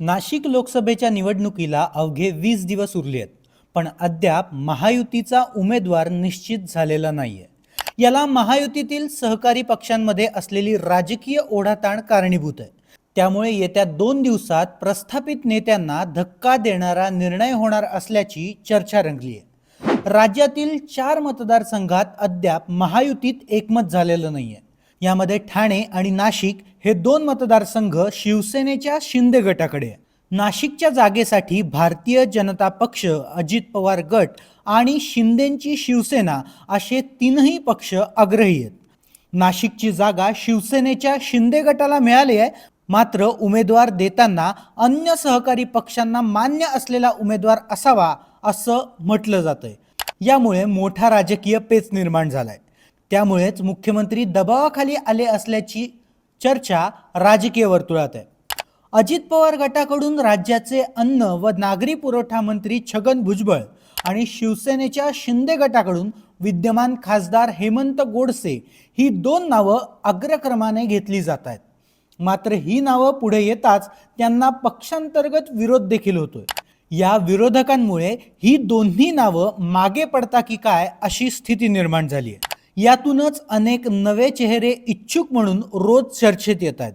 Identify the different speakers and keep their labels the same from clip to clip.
Speaker 1: नाशिक लोकसभेच्या निवडणुकीला अवघे वीस दिवस उरले आहेत पण अद्याप महायुतीचा उमेदवार निश्चित झालेला नाहीये. याला महायुतीतील सहकारी पक्षांमध्ये असलेली राजकीय ओढाताण कारणीभूत आहे. त्यामुळे येत्या दोन दिवसात प्रस्थापित नेत्यांना धक्का देणारा निर्णय होणार असल्याची चर्चा रंगली आहे. राज्यातील चार मतदारसंघात अद्याप महायुतीत एकमत झालेलं नाहीये. यामध्ये ठाणे आणि नाशिक हे दोन मतदारसंघ शिवसेनेच्या शिंदे गटाकडे आहे. नाशिकच्या जागेसाठी भारतीय जनता पक्ष अजित पवार गट आणि शिंदेंची शिवसेना असे तीनही पक्ष आग्रही आहेत. नाशिकची जागा शिवसेनेच्या शिंदे गटाला मिळाली आहे. मात्र उमेदवार देताना अन्य सहकारी पक्षांना मान्य असलेला उमेदवार असावा असं म्हटलं जातंय. यामुळे मोठा राजकीय पेच निर्माण झालाय. त्यामुळेच मुख्यमंत्री दबावाखाली आले असल्याची चर्चा राजकीय वर्तुळात आहे. अजित पवार गटाकडून राज्याचे अन्न व नागरी पुरवठा मंत्री छगन भुजबळ आणि शिवसेनेच्या शिंदे गटाकडून विद्यमान खासदार हेमंत गोडसे ही दोन नावं अग्रक्रमाने घेतली जात आहेत. मात्र ही नावं पुढे येताच त्यांना पक्षांतर्गत विरोध देखील होतोय. या विरोधकांमुळे ही दोन्ही नावं मागे पडता की काय अशी स्थिती निर्माण झाली आहे. यातूनच अनेक नवे चेहरे इच्छुक म्हणून रोज चर्चेत येत आहेत.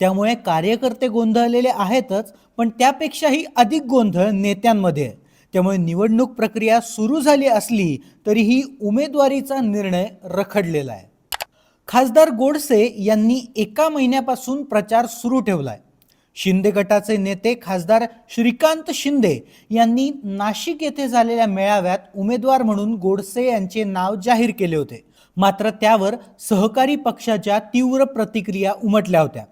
Speaker 1: त्यामुळे कार्यकर्ते गोंधळलेले आहेतच पण त्यापेक्षाही अधिक गोंधळ नेत्यांमध्ये आहे. त्यामुळे निवडणूक प्रक्रिया सुरू झाली असली तरीही उमेदवारीचा निर्णय रखडलेला आहे. खासदार गोडसे यांनी एका महिन्यापासून प्रचार सुरू ठेवला आहे शिंदे गटाचे नेते खासदार श्रीकांत शिंदे यांनी नाशिक येथे झालेल्या मेळाव्यात उमेदवार म्हणून गोडसे यांचे नाव जाहीर केले होते. मात्र त्यावर सहकारी पक्षाच्या तीव्र प्रतिक्रिया उमटल्या होत्या.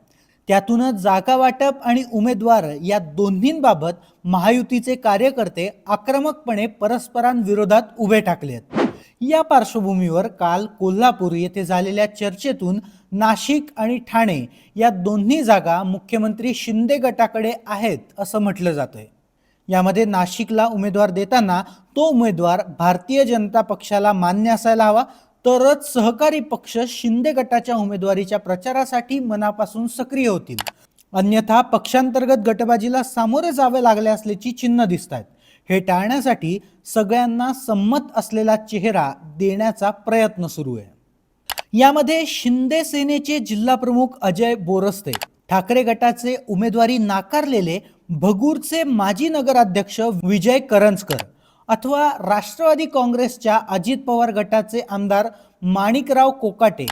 Speaker 1: त्यातूनच जागा वाटप आणि उमेदवार या दोन्हींबाबत महायुतीचे कार्यकर्ते आक्रमकपणे परस्परांविरोधात उभे टाकले आहेत. या पार्श्वभूमीवर काल कोल्हापूर येथे झालेल्या चर्चेतून नाशिक आणि ठाणे या दोन्ही जागा मुख्यमंत्री शिंदे गटाकडे आहेत असं म्हटलं जातंय. यामध्ये नाशिकला उमेदवार देताना तो उमेदवार भारतीय जनता पक्षाला मान्य असायला हवा तरच सहकारी पक्ष शिंदे गटाच्या उमेदवारीच्या प्रचारासाठी मनापासून सक्रिय होतील. अन्यथा पक्षांतर्गत गटबाजीला सामोरे जावे लागले असल्याची चिन्ह दिसत आहेत हे टाळण्यासाठी सगळ्यांना संमत असलेला चेहरा देण्याचा प्रयत्न सुरू आहे. यामध्ये शिंदे सेनेचे जिल्हाप्रमुख अजय बोरस्ते ठाकरे गटाचे उमेदवारी नाकारलेले भगूरचे माजी नगराध्यक्ष विजय करंजकर अथवा राष्ट्रवादी काँग्रेसच्या अजित पवार गटाचे आमदार माणिकराव कोकाटे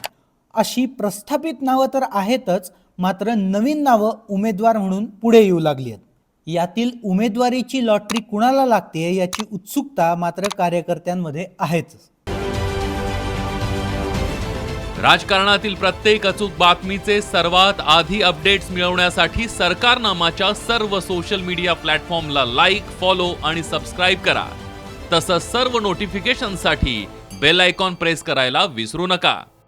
Speaker 1: अशी प्रस्थापित नावं तर आहेतच मात्र नवीन नावं उमेदवार म्हणून पुढे येऊ लागली आहेत. यातील उमेदवारीची लॉटरी कुणाला लागते याची उत्सुकता मात्र कार्यकर्त्यांमध्ये आहेच.
Speaker 2: राजकारणातील प्रत्येक अचूक बातमीचे सर्वात आधी अपडेट्स मिळवण्यासाठी सरकारनामाच्या सर्व सोशल मीडिया प्लॅटफॉर्मला लाईक फॉलो आणि सबस्क्राईब करा. तसंच सर्व नोटिफिकेशनसाठी बेल आयकॉन प्रेस करायला विसरू नका.